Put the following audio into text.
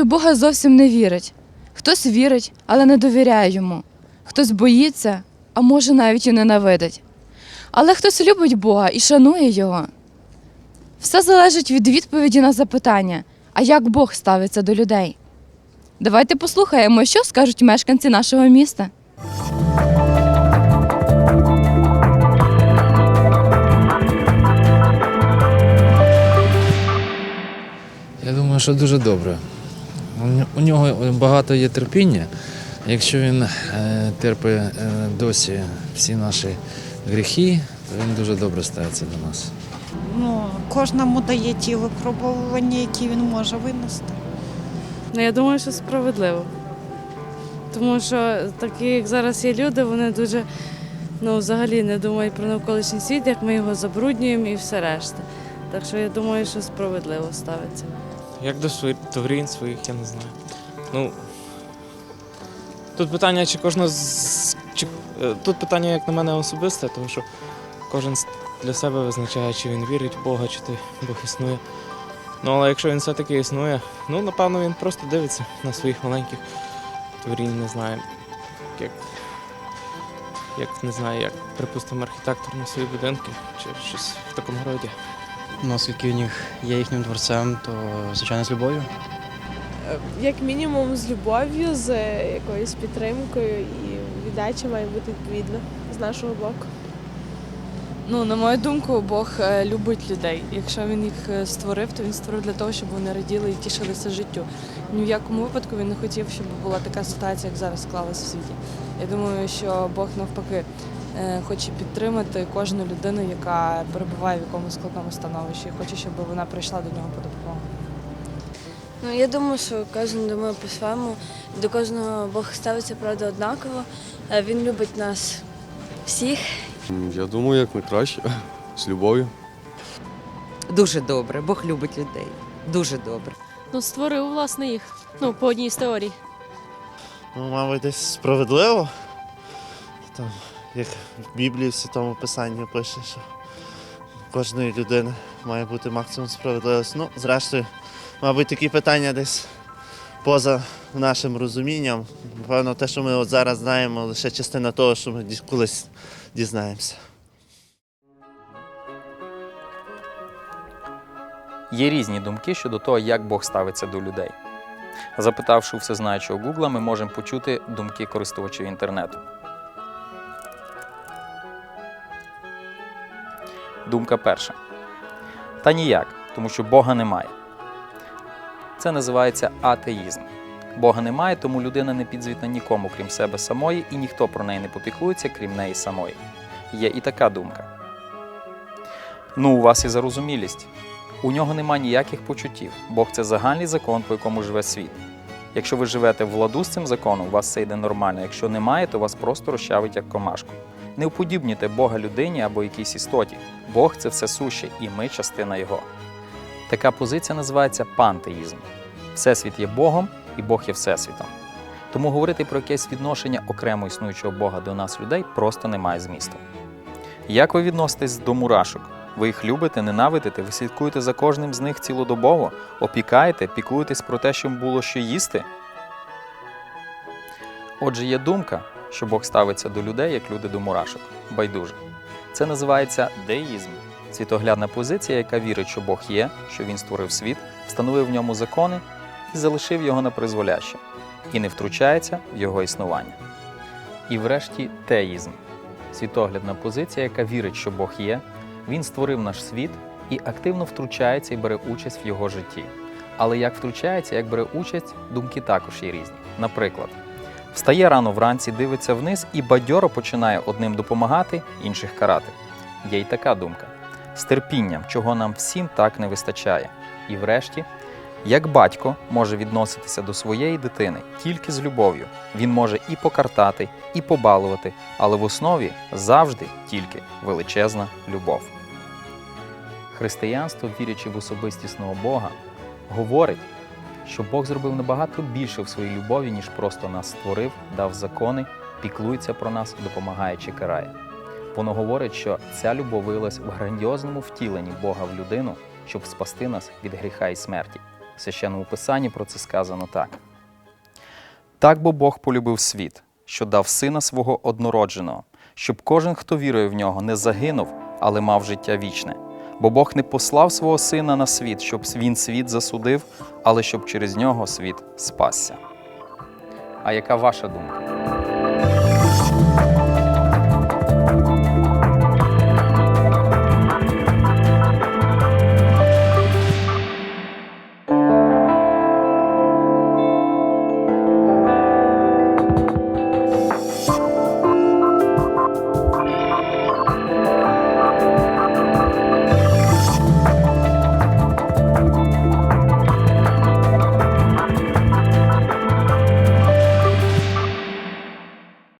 у Бога зовсім не вірить. Хтось вірить, але не довіряє йому. Хтось боїться, а може навіть і ненавидить. Але хтось любить Бога і шанує його. Все залежить від відповіді на запитання, а як Бог ставиться до людей. Давайте послухаємо, що скажуть мешканці нашого міста. Я думаю, що дуже добре. У нього багато є терпіння. Якщо він е, терпить е, досі всі наші гріхи, то він дуже добре ставиться до нас. Ну, кожному дає ті випробування, які він може винести. Ну, я думаю, що справедливо. Тому що такі, як зараз є люди, вони дуже ну, взагалі не думають про навколишній світ, як ми його забруднюємо і все решта. Так що я думаю, що справедливо ставиться. Як до творінь своїх, я не знаю. Ну, тут питання, чи кожного з. Чи, е, тут питання, як на мене, особисте, тому що кожен для себе визначає, чи він вірить в Бога, чи той Бог існує. Ну, але якщо він все-таки існує, ну, напевно, він просто дивиться на своїх маленьких творінь, не знаю, як, як не знаю, як, припустимо, архітектор на свої будинки, чи щось в такому роді. Ну, оскільки він є їхнім творцем, то звичайно з любов'ю. як мінімум з любов'ю, з якоюсь підтримкою і віддача має бути відповідно з нашого боку. Ну, на мою думку, Бог е, любить людей. Якщо він їх е, створив, то він створив для того, щоб вони раділи і тішилися життю. Ні в якому випадку він не хотів, щоб була така ситуація, як зараз склалась в світі. Я думаю, що Бог навпаки е, хоче підтримати кожну людину, яка перебуває в якомусь складному становищі, і хоче, щоб вона прийшла до нього по допомогу. Ну, я думаю, що кожен думає по-своєму. До кожного Бог ставиться правда однаково. Е, Він любить нас всіх. Я думаю, як найкраще. З любов'ю. Дуже добре. Бог любить людей. Дуже добре. Ну, створив власне їх. Ну, по одній з теорій. Ну, мабуть, десь справедливо. Там, як в Біблії в Святому Писанні пише, що кожної людини має бути максимум справедливості. Ну, зрештою, мабуть, такі питання десь поза нашим розумінням. Напевно, те, що ми от зараз знаємо, лише частина того, що ми колись дізнаємося. Є різні думки щодо того, як Бог ставиться до людей. Запитавши у всезнаючого Гугла, ми можемо почути думки користувачів інтернету. Думка перша. Та ніяк, тому що Бога немає. Це називається атеїзм. Бога немає, тому людина не підзвітна нікому, крім себе самої, і ніхто про неї не попіклується, крім неї самої. Є і така думка. Ну, у вас є зарозумілість. У нього нема ніяких почуттів. Бог це загальний закон, по якому живе світ. Якщо ви живете в ладу з цим законом, у вас все йде нормально. Якщо немає, то вас просто розчавить як комашку. Не уподібнюйте Бога людині або якійсь істоті. Бог це все суще, і ми частина Його. Така позиція називається пантеїзм. Всесвіт є Богом, і Бог є Всесвітом. Тому говорити про якесь відношення окремо існуючого Бога до нас, людей, просто немає змісту. Як ви відноситесь до мурашок? Ви їх любите, ненавидите, ви слідкуєте за кожним з них цілодобово, опікаєте, піклуєтесь про те, щоб було що їсти. Отже, є думка, що Бог ставиться до людей, як люди до мурашок. Байдуже. Це називається деїзм. Світоглядна позиція, яка вірить, що Бог є, що Він створив світ, встановив в ньому закони і залишив його на призволяще, і не втручається в його існування. І врешті теїзм світоглядна позиція, яка вірить, що Бог є, він створив наш світ і активно втручається і бере участь в його житті. Але як втручається, як бере участь, думки також є різні. Наприклад, встає рано вранці, дивиться вниз і бадьоро починає одним допомагати, інших карати. Є й така думка з терпінням, чого нам всім так не вистачає. І врешті, як батько може відноситися до своєї дитини тільки з любов'ю, він може і покартати, і побалувати, але в основі завжди тільки величезна любов. Християнство, вірячи в особистісного Бога, говорить, що Бог зробив набагато більше в своїй любові, ніж просто нас створив, дав закони, піклується про нас, допомагає чи карає. Воно говорить, що ця любов виявилась в грандіозному втіленні Бога в людину, щоб спасти нас від гріха і смерті, В священному писанні про це сказано так. Так бо Бог полюбив світ, що дав сина свого однородженого, щоб кожен, хто вірує в нього, не загинув, але мав життя вічне. Бо Бог не послав свого сина на світ, щоб він світ засудив, але щоб через нього світ спасся. А яка ваша думка?